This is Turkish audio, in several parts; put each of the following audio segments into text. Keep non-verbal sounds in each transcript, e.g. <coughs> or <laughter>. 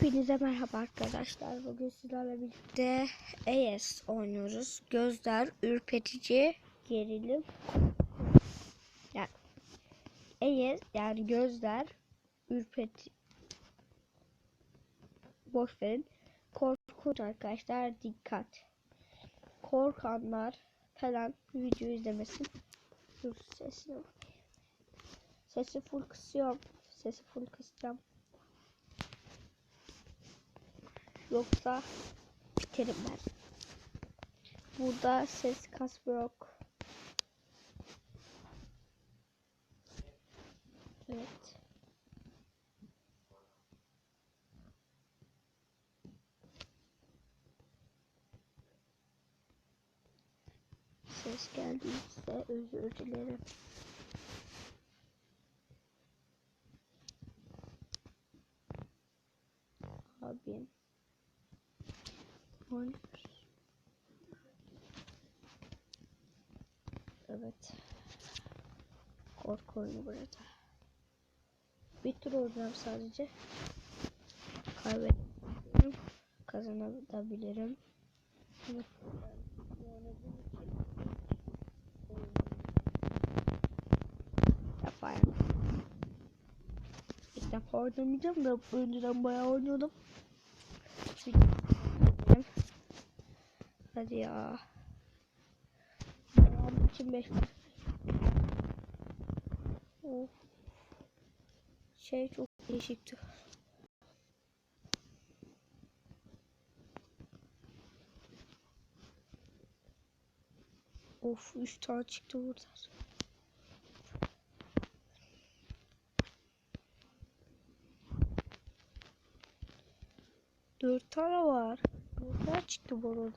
Hepinize merhaba arkadaşlar. Bugün sizlerle birlikte AS oynuyoruz. Gözler ürpetici, gerilim. Yani AS yani gözler ürpeti boş verin. Korkunç arkadaşlar dikkat. Korkanlar falan video izlemesin. Dur bakayım. Sesi full kısıyorum. Sesi full kısacağım. Yoksa biterim ben. Burada ses kasma yok. Evet. Ses geldiyse özür dilerim. Oynuyoruz. Evet. Korku oyunu burada. Bir tur oynayacağım sadece. Kaybedebilirim. Kazanabilirim. Yapayım. İlk defa oynamayacağım da önceden bayağı oynuyordum. Hadi ya. Devam için 5 Of. Şey çok değişikti. Of 3 tane çıktı buradan. Dört tane var. Dört tane çıktı bu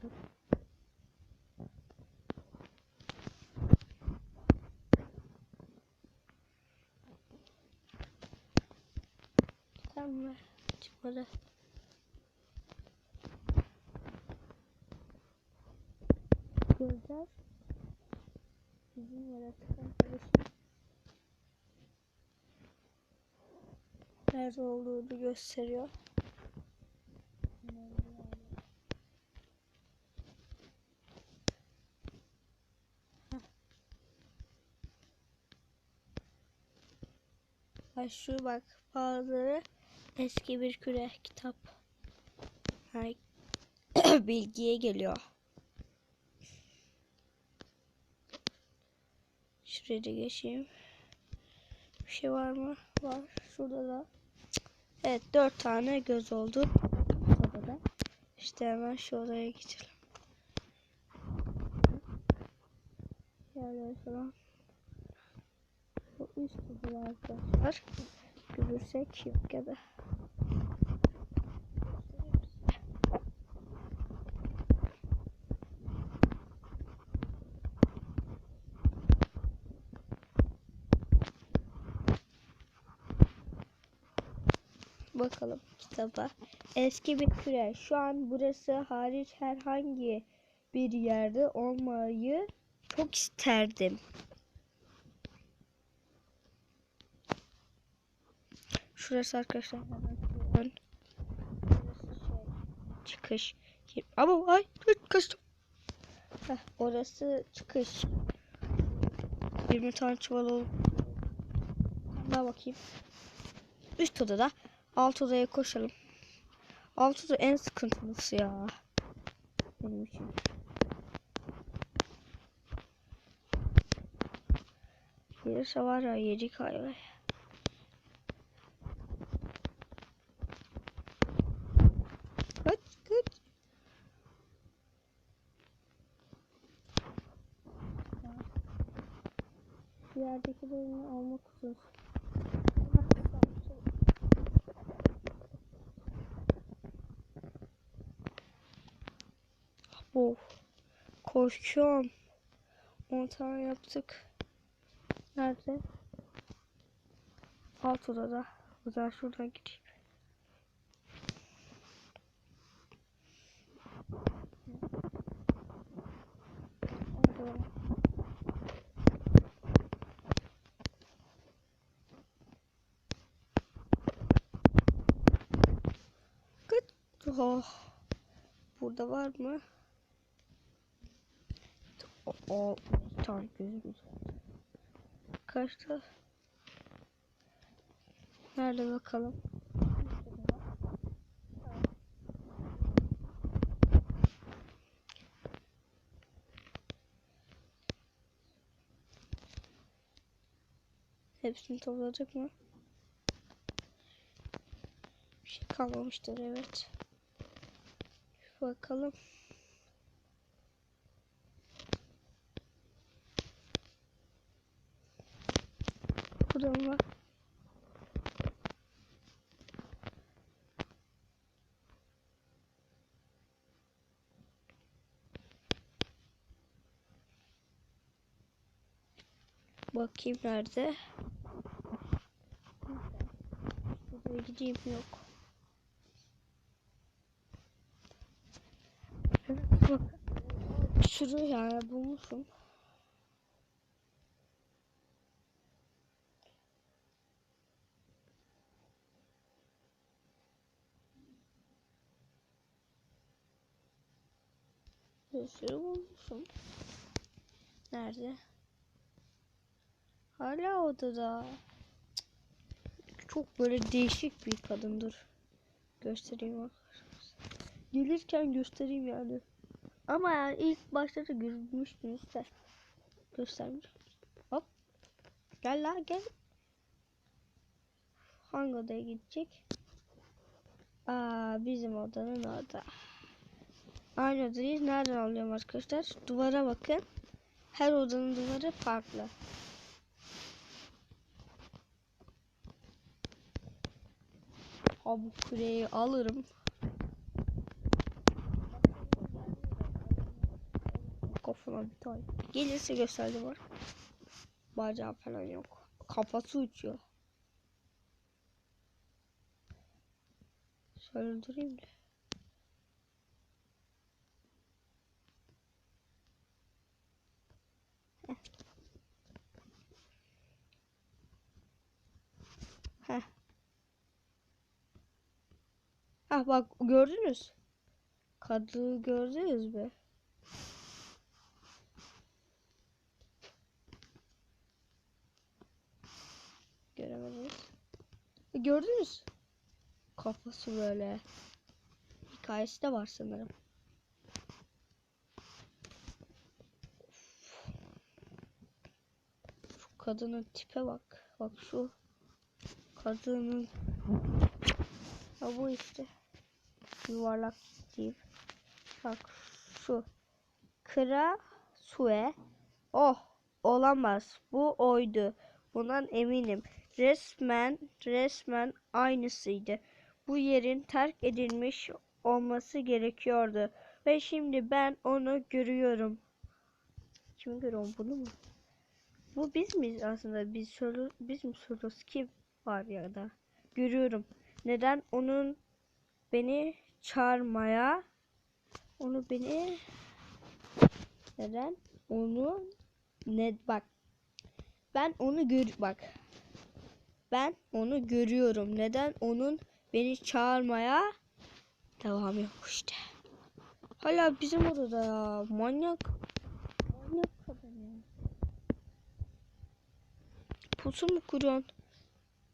Çıkmadı. Gözler bizim yaratık arkadaşım nerede olduğunu gösteriyor. Ay şu bak bazıları eski bir küre kitap. Ay, <coughs> bilgiye geliyor. Şuraya da geçeyim. Bir şey var mı? Var. Şurada da. Evet dört tane göz oldu. Burada da. İşte hemen şu odaya geçelim. Yerler falan. Bu üst odalar arkadaşlar. Görürsek yok da. Bakalım kitaba. Eski bir küre. Şu an burası hariç herhangi bir yerde olmayı çok isterdim. Şurası arkadaşlar. Burası şey çıkış. Ama ay kaçtım. Heh, orası çıkış. 20 tane çuval oldu. Daha bakayım. Üst odada. Alt odaya koşalım. Alt oda en sıkıntılısı ya. Benim için. Gelirse var ya yedik hayvan. Yerdeki bölümü almak zor. Of. Korkuyorum. 10 tane yaptık. Nerede? Alt odada. O zaman şuradan gideyim. Orada. Oh. Burada var mı? O, o gözümüz. Kaçta? Nerede bakalım? Hepsini topladık mı? Bir şey kalmamıştır evet. Bakalım. Burada mı var? Bakayım nerede? Buraya gideyim yok. Bak. Şurada yani bulmuşum. Bir bulmuşum. Nerede? Hala odada. Çok böyle değişik bir kadındır. Göstereyim arkadaşlar. Gelirken göstereyim yani. Ama yani ilk başta da görmüştünüz de. Göstermiş. Hop. Gel la gel. Hangi odaya gidecek? Aa bizim odanın orada. Aynı odayı nereden alıyorum arkadaşlar? Duvara bakın. Her odanın duvarı farklı. Ha bu küreği alırım. Kafana bir tane. Gelirse gösterdim var. Bacağı falan yok. Kafası uçuyor. Şöyle durayım da. Heh. Heh. Ah bak gördünüz. Kadığı gördünüz mü? Göremediniz. E, Gördünüz. Kafası böyle. Hikayesi de var sanırım. Şu kadının tipe bak. Bak şu kadının Ha bu işte. Yuvarlak diyeyim. Bak şu. Kra sue. Oh olamaz. Bu oydu. Bundan eminim. Resmen resmen aynısıydı. Bu yerin terk edilmiş olması gerekiyordu. Ve şimdi ben onu görüyorum. Kimi görüyorum bunu mu? Bu biz miyiz aslında? Biz soru, biz mi soruyoruz? Kim var ya da? Görüyorum. Neden onun beni çağırmaya onu beni neden onu ne bak ben onu gör bak ben onu görüyorum. Neden? Onun beni çağırmaya devam yok işte hala bizim odada ya. Manyak. Manyak kadın ya. Pusu mu kuruyorsun?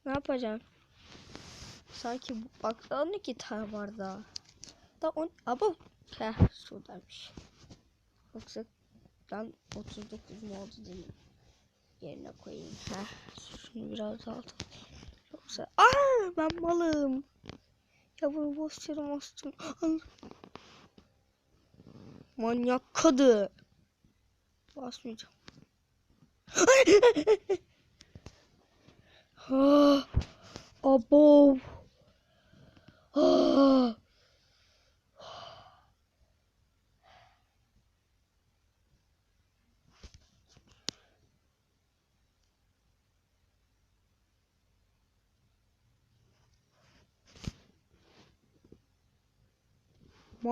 Ne yapacaksın? Sanki bak 12 tane var daha. Da on abo. Heh şuradaymış. Yoksa ben 39 mu oldu dedim. Yerine koyayım. Heh şunu biraz daha atalım. Yoksa aa ben malım. Ya bunu boş yere bastım. Manyak kadı. Basmayacağım. <laughs> Ah, Abo.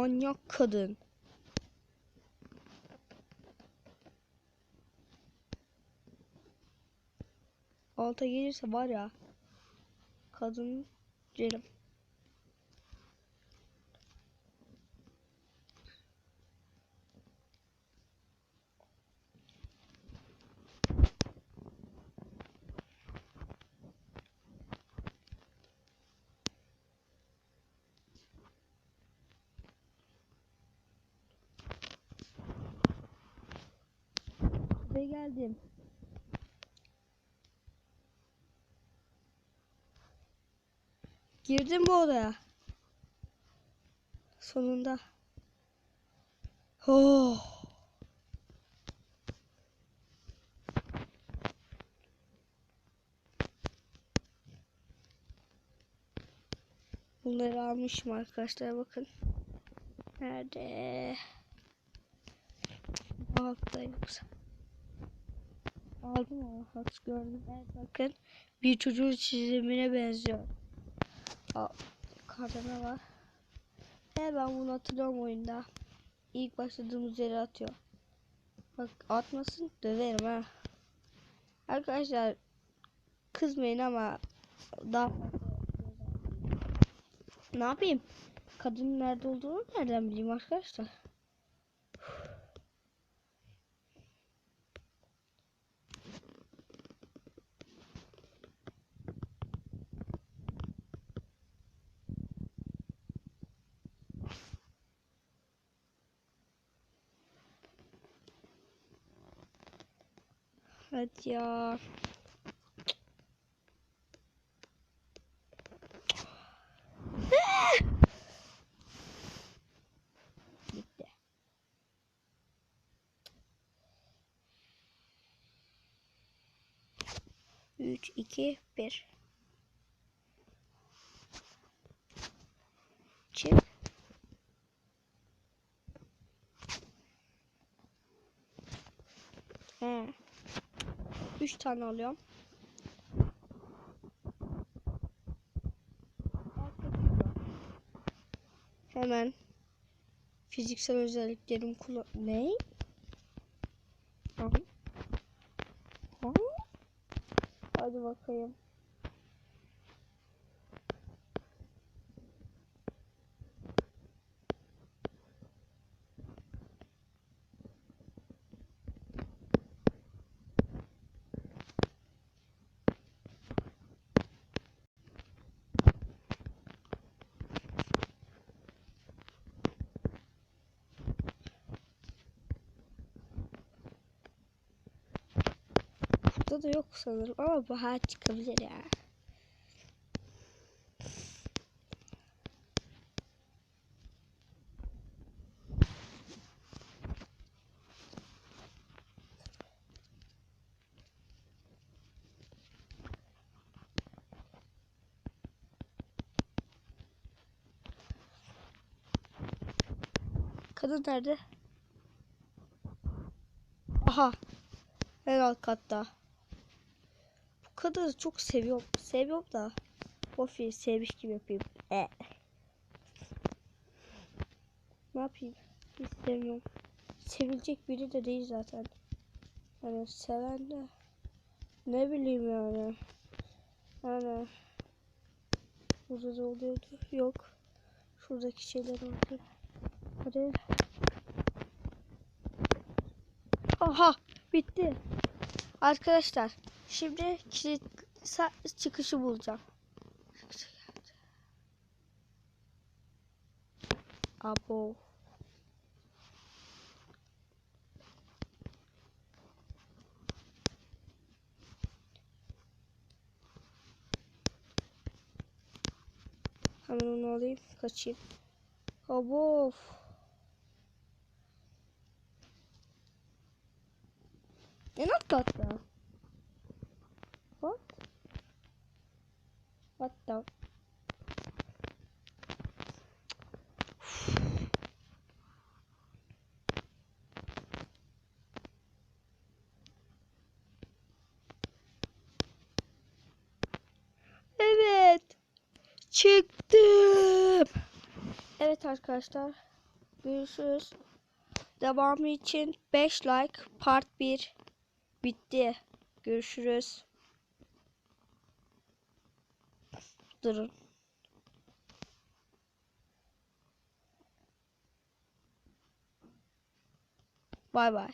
Manyak kadın. Alta gelirse var ya. Kadın derim. Odaya geldim. Girdim bu odaya. Sonunda. Oh. Bunları almışım arkadaşlar bakın. Nerede? Bu altta yoksa. Aldım ama hat gördüm. Evet bakın. Bir çocuğun çizimine benziyor. Aa, yukarıda ne var? He ben bunu hatırlıyorum oyunda. İlk başladığımız yere atıyor. Bak atmasın döverim ha. Arkadaşlar kızmayın ama daha ne yapayım? Kadının nerede olduğunu nereden bileyim arkadaşlar? Hadi ya. Bitti. Üç, iki, bir. Çık. He. Üç tane alıyorum. Hemen fiziksel özelliklerim kullan... Ne? Hadi bakayım. Burada da yok sanırım ama bahar çıkabilir ya. Kadın nerede? Aha. En alt katta. Kadını çok seviyorum. Seviyorum da. Bofi sevmiş gibi yapayım. E. Ne yapayım? Hiç sevmiyorum. Sevilecek biri de değil zaten. Yani seven de. Ne bileyim yani. Yani. Burada da oluyordu. Yok. Şuradaki şeyler oldu. Hadi. Aha bitti. Arkadaşlar şimdi kilit çıkışı bulacağım. Abo. Hemen onu alayım kaçayım. Abo. Alt katta. What? What the? Evet. Çıktım. Evet arkadaşlar. Görüşürüz. Devamı için 5 like part 1 bitti. Görüşürüz. Durun. Bay bay.